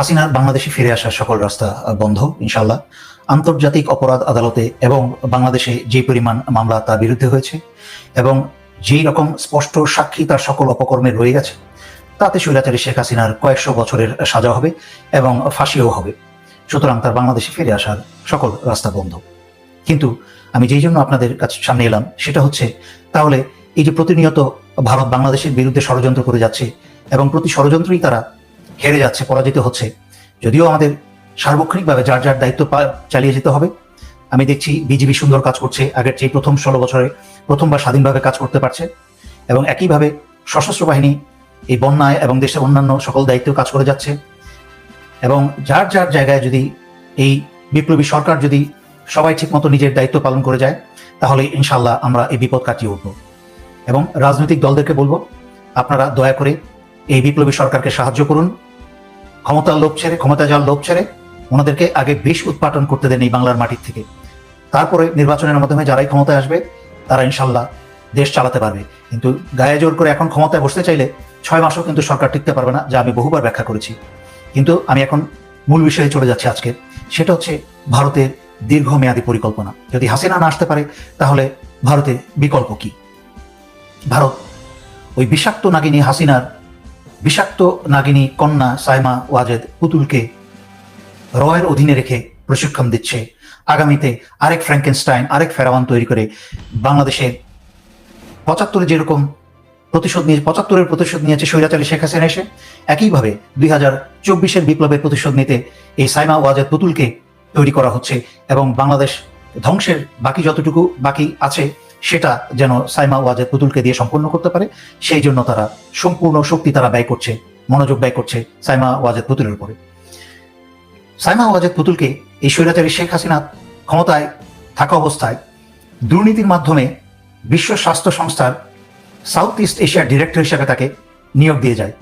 হাসিনার বাংলাদেশে ফিরে আসার সকল রাস্তা বন্ধ ইনশাল্লাহ আন্তর্জাতিক অপরাধ আদালতে এবং বাংলাদেশে যে পরিমাণ মামলা তার বিরুদ্ধে হয়েছে এবং যেই রকম স্পষ্ট সাক্ষী তার সকল অপকর্মে রয়ে গেছে, তাতে স্বৈরাচারী শেখ হাসিনার কয়েকশো বছরের সাজা হবে এবং ফাঁসিও হবে। সুতরাং তার বাংলাদেশে ফিরে আসার সকল রাস্তা বন্ধ। কিন্তু আমি যেই জন্য আপনাদের কাছে সামনে এলাম, সেটা হচ্ছে তাহলে এই যে প্রতিনিয়ত ভারত বাংলাদেশের বিরুদ্ধে ষড়যন্ত্র করে যাচ্ছে এবং প্রতি ষড়যন্ত্রই তারা হেরে যাচ্ছে, পরাজিত হচ্ছে। যদিও আমাদের সার্বক্ষণিকভাবে যার যার দায়িত্ব চালিয়ে যেতে হবে। আমি দেখছি বিজেপি সুন্দর কাজ করছে। আগের চেয়ে প্রথম ষোলো বছরে প্রথমবার স্বাধীনভাবে কাজ করতে পারছে এবং একইভাবে সশস্ত্র বাহিনী এই বন্যায় এবং দেশের অন্যান্য সকল দায়িত্ব কাজ করে যাচ্ছে। এবং যার যার জায়গায় যদি এই বিপ্লবী সরকার যদি সবাই ঠিকমতো নিজের দায়িত্ব পালন করে যায়, তাহলে ইনশাল্লাহ আমরা এই বিপদ কাটিয়ে উঠব। এবং রাজনৈতিক দলদেরকে বলব, আপনারা দয়া করে এই বিপ্লবী সরকারকে সাহায্য করুন। ক্ষমতার লোভ ছেড়ে ক্ষমতা যাওয়ার লোভ ছেড়ে ওনাদেরকে আগে বিষ উৎপাদন করতে দেন এই বাংলার মাটির থেকে। তারপরে নির্বাচনের মাধ্যমে যারাই ক্ষমতায় আসবে, তারা ইনশাল্লাহ দেশ চালাতে পারবে। কিন্তু গায়ে জোর করে এখন ক্ষমতায় বসতে চাইলে ছয় মাসও কিন্তু সরকার টিকতে পারবে না, যা আমি বহুবার ব্যাখ্যা করেছি। কিন্তু আমি এখন মূল বিষয়ে চলে যাচ্ছি আজকে। সেটা হচ্ছে ভারতের দীর্ঘমেয়াদী পরিকল্পনা। যদি হাসিনা না আসতে পারে, তাহলে ভারতের বিকল্প কি? ভারত ওই বিষাক্ত নাগিনী হাসিনার বিষাক্ত নাগিনী কন্যা সাইমা ওয়াজেদ পুতুলকে রয়ের অধীনে রেখে প্রশিক্ষণ দিচ্ছে। আগামীতে আরেক ফ্র্যাঙ্কেনস্টাইন আরেক ফেরাওয়ান তৈরি করে বাংলাদেশের পঁচাত্তরে যেরকম প্রতিশোধ নিয়ে পঁচাত্তরের প্রতিশোধ নিয়েছে স্বৈরাচারী শেখ হাসিনা এসে, একইভাবে দুই হাজার চব্বিশের বিপ্লবের প্রতিশোধ নিতে এই সাইমা ওয়াজেদ পুতুলকে তৈরি করা হচ্ছে এবং বাংলাদেশ ধ্বংসের বাকি যতটুকু বাকি আছে সেটা যেন সাইমা ওয়াজেদ পুতুলকে দিয়ে সম্পূর্ণ করতে পারে। সেই জন্য তারা সম্পূর্ণ শক্তি তারা ব্যয় করছে, মনোযোগ ব্যয় করছে সাইমা ওয়াজেদ পুতুলের উপরে। সাইমা ওয়াজেদ পুতুলকে এই স্বৈরাচারী শেখ হাসিনা ক্ষমতায় থাকা অবস্থায় দুর্নীতির মাধ্যমে বিশ্ব স্বাস্থ্য সংস্থার সাউথ ইস্ট এশিয়ার ডিরেক্টর হিসেবে তাকে নিয়োগ দিয়ে যায়।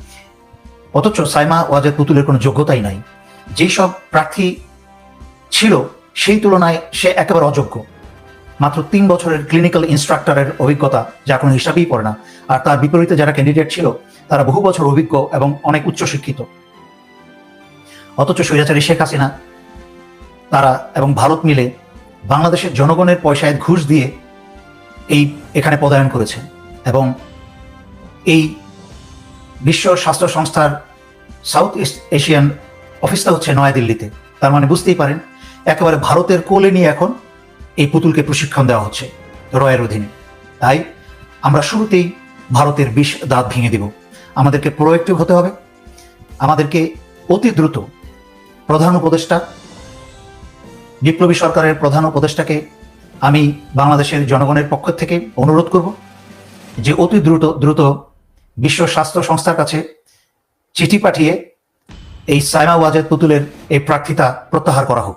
অথচ সাইমা ওয়াজেদ পুতুলের কোনো যোগ্যতাই নাই। যেই সব প্রার্থী ছিল, সেই তুলনায় সে একেবারে অযোগ্য। মাত্র তিন বছরের ক্লিনিক্যাল ইনস্ট্রাক্টরের অভিজ্ঞতা যা কোনো হিসাবেই পড়ে না। আর তার বিপরীতে যারা ক্যান্ডিডেট ছিল, তারা বহু বছর অভিজ্ঞ এবং অনেক উচ্চশিক্ষিত। অথচ স্বৈরাচারী শেখ হাসিনা, তারা এবং ভারত মিলে বাংলাদেশের জনগণের পয়সায় ঘুষ দিয়ে এই এখানে পদায়ন করেছে এবং এই বিশ্ব স্বাস্থ্য সংস্থার সাউথ ইস্ট এশিয়ান অফিসটা হচ্ছে নয়াদিল্লিতে। তার মানে বুঝতেই পারেন, একেবারে ভারতের কোলে নিয়ে এখন এই পুতুলকে প্রশিক্ষণ দেওয়া হচ্ছে রয়ের অধীনে। তাই আমরা শুরুতেই ভারতের বিষ দাঁত ভেঙে দিব। আমাদেরকে প্রোয়েক্টিভ হতে হবে। আমাদেরকে অতি দ্রুত প্রধান উপদেষ্টা, বিপ্লবী সরকারের প্রধান উপদেষ্টাকে আমি বাংলাদেশের জনগণের পক্ষ থেকে অনুরোধ করব যে অতি দ্রুত দ্রুত বিশ্ব স্বাস্থ্য সংস্থার কাছে চিঠি পাঠিয়ে এই সাইমা ওয়াজেদ পুতুলের এই প্রার্থিতা প্রত্যাহার করা হোক।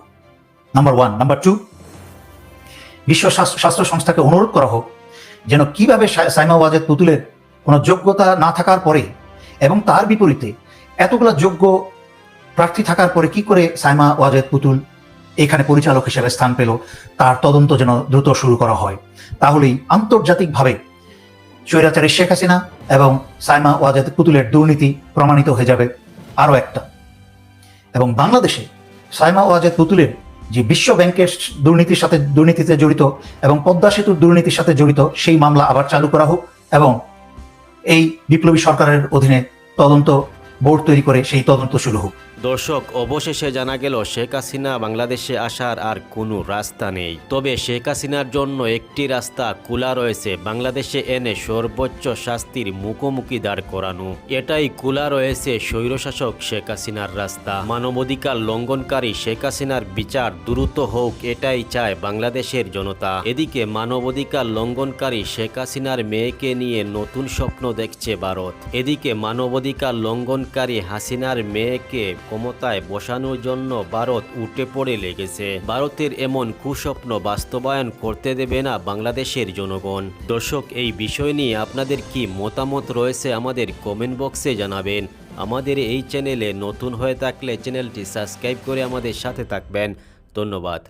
Number one. নাম্বার টু বিশ্ব স্বাস্থ্য সংস্থাকে অনুরোধ করা হোক যেন কীভাবে সাইমা ওয়াজেদ পুতুলের কোনো যোগ্যতা না থাকার পরে এবং তার বিপরীতে এতগুলা যোগ্য প্রার্থী থাকার পরে কি করে সাইমা ওয়াজেদ পুতুল এখানে পরিচালক হিসেবে স্থান পেল, তার তদন্ত যেন দ্রুত শুরু করা হয়। তাহলেই আন্তর্জাতিকভাবে স্বৈরাচারী শেখ হাসিনা এবং সাইমা ওয়াজেদ পুতুলের দুর্নীতি প্রমাণিত হয়ে যাবে আরও একটা। এবং বাংলাদেশে সাইমা ওয়াজেদ পুতুলের যে বিশ্ব ব্যাংকের দুর্নীতির সাথে দুর্নীতিতে জড়িত এবং পদ্মা সেতুর দুর্নীতির সাথে জড়িত সেই মামলা আবার চালু করা হোক এবং এই বিপ্লবী সরকারের অধীনে তদন্ত বোর্ড তৈরি করে সেই তদন্ত শুরু হোক। দর্শক, অবশেষে জানা গেল, শেখ হাসিনা বাংলাদেশে আসার আর কোনো রাস্তা নেই। তবে শেখ হাসিনার জন্য একটি রাস্তা খোলা রয়েছে, বাংলাদেশে এনে সর্বোচ্চ শাস্তির মুখোমুখি দাঁড় করানো। এটাই খোলা রয়েছে স্বৈরশাসক শেখ হাসিনার রাস্তা। মানবাধিকার লঙ্ঘনকারী শেখ হাসিনার বিচার দ্রুত হোক, এটাই চায় বাংলাদেশের জনতা। এদিকে মানবাধিকার লঙ্ঘনকারী শেখ হাসিনার মেয়েকে নিয়ে নতুন স্বপ্ন দেখছে ভারত। এদিকে মানবাধিকার লঙ্ঘনকারী হাসিনার মেয়েকে ক্ষমতায় বসানোর জন্য ভারত উঠে পড়ে লেগেছে। ভারতের এমন কুস্বপ্ন বাস্তবায়ন করতে দেবে না বাংলাদেশের জনগণ। দর্শক, এই বিষয় নিয়ে আপনাদের কি মতামত রয়েছে আমাদের কমেন্ট বক্সে জানাবেন। আমাদের এই চ্যানেলে নতুন হয়ে থাকলে চ্যানেলটি সাবস্ক্রাইব করে আমাদের সাথে থাকবেন। ধন্যবাদ।